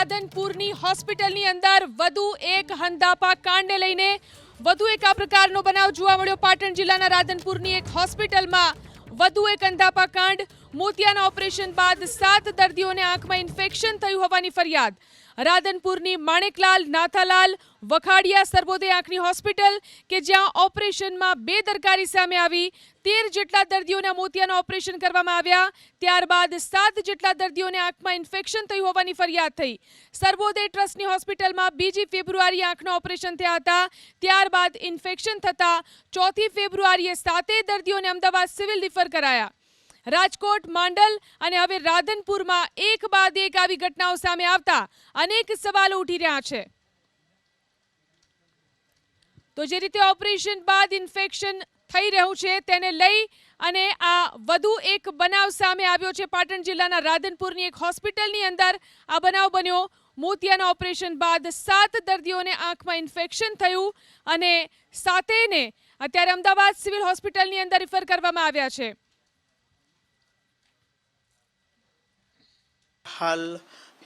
રાધનપુરની હોસ્પિટલની અંદર વધુ એક હંધાપા કાંડને લઈને વધુ એક આ પ્રકારનો બનાવ જોવા મળ્યો. પાટણ જિલ્લાના રાધનપુરની એક હોસ્પિટલમાં વધુ એક અંધાપા કાંડ મોતિયાના ઓપરેશન બાદ સાત દર્દીઓને આંખમાં ઇન્ફેક્શન થયું હોવાની ફરિયાદ. રાધનપુરની માણેકલાલ, નાથાલાલ, વખાડિયા સર્વોદય આંખની હોસ્પિટલ કે જ્યાં ઓપરેશનમાં બેદરકારી સામે આવી, તેર જેટલા દર્દીઓના મોતિયાના ઓપરેશન કરવામાં આવ્યા, ત્યારબાદ સાત જેટલા દર્દીઓને આંખમાં ઇન્ફેક્શન થયું હોવાની ફરિયાદ થઈ. સર્વોદય ટ્રસ્ટની હોસ્પિટલમાં બીજી ફેબ્રુઆરીએ આંખના ઓપરેશન થયા હતા, ત્યારબાદ ઇન્ફેક્શન થતાં ચોથી ફેબ્રુઆરીએ સાતેય દર્દીઓને અમદાવાદ સિવિલ રિફર કરાયા. રાજકોટ, માંડલ અને હવે રાધનપુરમાં એક બાદ એક આવી ઘટનાઓ સામે આવતા અનેક સવાલો ઉઠી રહ્યા છે. તો જે રીતે ઓપરેશન બાદ ઇન્ફેક્શન થઈ રહ્યું છે તેને લઈ અને આ વધુ એક બનાવ સામે આવ્યો છે. પાટણ જિલ્લાના રાધનપુરની એક હોસ્પિટલની અંદર આ બનાવ બન્યો. મોતિયાના ઓપરેશન બાદ સાત દર્દીઓને આંખમાં ઇન્ફેક્શન થયું અને સાતેને અત્યારે અમદાવાદ સિવિલ હોસ્પિટલની અંદર રિફર કરવામાં આવ્યા છે. હાલ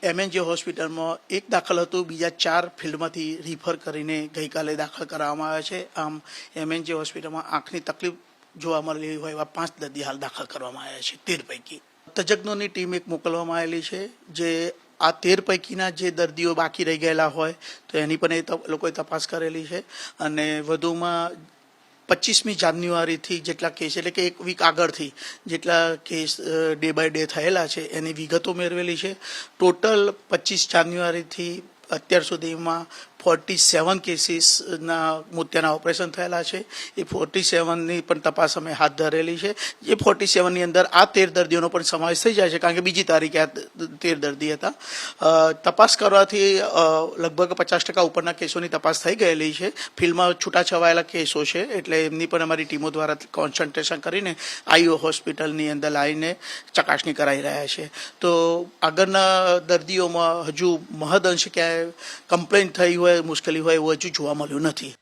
એમએનજે હોસ્પિટલમાં એક દાખલ હતું, બીજા ચાર ફિલ્ડમાંથી રિફર કરીને ગઈકાલે દાખલ કરવામાં આવ્યા છે. આમ એમએનજે હોસ્પિટલમાં આંખની તકલીફ જોવા મળેલી હોય એવા પાંચ દર્દી હાલ દાખલ કરવામાં આવ્યા છે, તેર પૈકી. તજજ્ઞોની ટીમ એક મોકલવામાં આવેલી છે જે આ તેર પૈકીના જે દર્દીઓ બાકી રહી ગયેલા હોય તો એની પણ એ લોકોએ તપાસ કરેલી છે. અને વધુમાં પચીસમી જાન્યુઆરીથી જેટલા કેસ, એટલે કે એક વીક આગળથી જેટલા કેસ ડે બાય ડે થયેલા છે, એની વિગતો મેળવેલી છે. ટોટલ પચીસ જાન્યુઆરીથી અત્યાર સુધીમાં ફોર્ટી સેવન કેસીસના મોતિયાના ઓપરેશન થયેલા છે. એ ફોર્ટી સેવનની પણ તપાસ અમે હાથ ધરેલી છે. એ ફોર્ટી સેવનની અંદર આ તેર દર્દીઓનો પણ સમાવેશ થઈ જાય છે, કારણ કે બીજી તારીખે આ તેર દર્દી હતા. તપાસ કરવાથી લગભગ પચાસ ટકા ઉપરના કેસોની તપાસ થઈ ગયેલી છે. ફિલ્ડમાં છૂટાછવાયેલા કેસો છે, એટલે એમની પણ અમારી ટીમો દ્વારા કોન્સન્ટ્રેશન કરીને આઈઓ હોસ્પિટલની અંદર લાવીને ચકાસણી કરાઈ રહ્યા છે. તો આગળના દર્દીઓમાં હજુ મહદ અંશ ક્યાંય કમ્પ્લેન થઈ હોય મુશ્કેલી હોય એવું હજુ જોવા મળ્યું નથી.